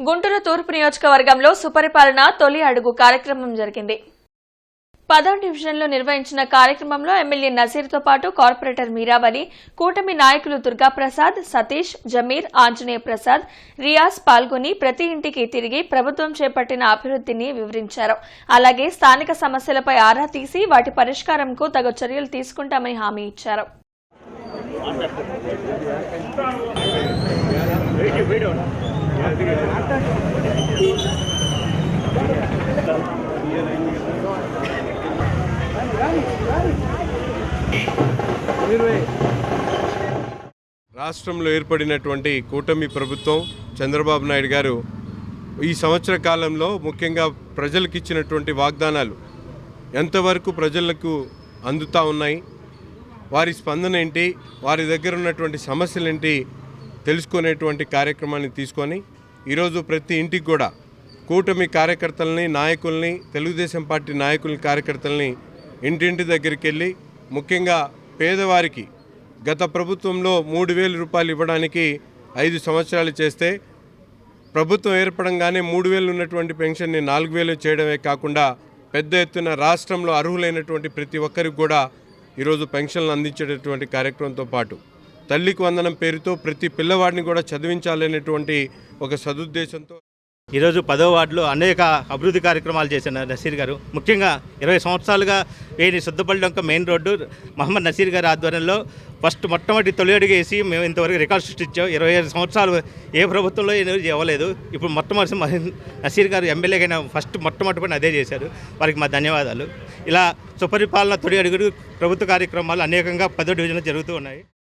గుంటూరు తూర్పు నియోజకవర్గంలో సుపరిపాలన తొలి అడుగు కార్యక్రమం జరిగింది. పదో డివిజన్లో నిర్వహించిన కార్యక్రమంలో ఎమ్మెల్యే నజీర్తో పాటు కార్పొరేటర్ మీరావలి కూటమి నాయకులు దుర్గాప్రసాద్ సతీష్ జమీర్ ఆంజనేయ ప్రసాద్ రియాజ్ పాల్గొని ప్రతి ఇంటికి తిరిగి ప్రభుత్వం చేపట్టిన అభివృద్ధిని వివరించారు. అలాగే స్థానిక సమస్యలపై ఆరా తీసి వాటి పరిష్కారంకు తగు చర్యలు తీసుకుంటామని హామీ ఇచ్చారు. రాష్ట్రంలో ఏర్పడినటువంటి కూటమి ప్రభుత్వం చంద్రబాబు నాయుడు గారు ఈ సంవత్సర కాలంలో ముఖ్యంగా ప్రజలకు ఇచ్చినటువంటి వాగ్దానాలు ఎంతవరకు ప్రజలకు అందుతా ఉన్నాయి? వారి స్పందన ఏంటి? వారి దగ్గర ఉన్నటువంటి సమస్యలు ఏంటి? తెలుసుకునేటువంటి కార్యక్రమాన్ని తీసుకొని ఈరోజు ప్రతి ఇంటికి కూడా కూటమి కార్యకర్తలని నాయకుల్ని తెలుగుదేశం పార్టీ నాయకుల్ని కార్యకర్తల్ని ఇంటింటి దగ్గరికి వెళ్ళి ముఖ్యంగా పేదవారికి గత ప్రభుత్వంలో మూడు వేల రూపాయలు ఇవ్వడానికి ఐదు సంవత్సరాలు చేస్తే ప్రభుత్వం ఏర్పడంగానే మూడు వేలు ఉన్నటువంటి పెన్షన్ని నాలుగు వేలు చేయడమే కాకుండా పెద్ద ఎత్తున రాష్ట్రంలో అర్హులైనటువంటి ప్రతి ఒక్కరికి కూడా ఈరోజు పెన్షన్లు అందించేటటువంటి కార్యక్రమంతో పాటు తల్లికి వందనం పేరుతో ప్రతి పిల్లవాడిని కూడా చదివించాలనేటువంటి ఒక సదుద్దేశంతో ఈరోజు పదో వార్డులో అనేక అభివృద్ధి కార్యక్రమాలు చేసిన నసీర్ గారు. ముఖ్యంగా ఇరవై సంవత్సరాలుగా వేయని శుద్ధపల్లి మెయిన్ రోడ్డు మహమ్మద్ నసీర్ గారి ఆధ్వర్యంలో ఫస్ట్ మొట్టమొదటి తొలి అడుగు వేసి మేము ఇంతవరకు రికార్డు సృష్టించాం. ఇరవై ఐదు సంవత్సరాలు ఏ ప్రభుత్వంలో ఇవ్వలేదు. ఇప్పుడు మొట్టమొదటి నసీర్ గారు ఎమ్మెల్యేగా ఫస్ట్ మొట్టమొదటి పని అదే చేశారు. వారికి మా ధన్యవాదాలు. ఇలా సుపరిపాలన తొలి అడుగుడు ప్రభుత్వ కార్యక్రమాలు అనేకంగా పదో డివిజన్లో జరుగుతూ ఉన్నాయి.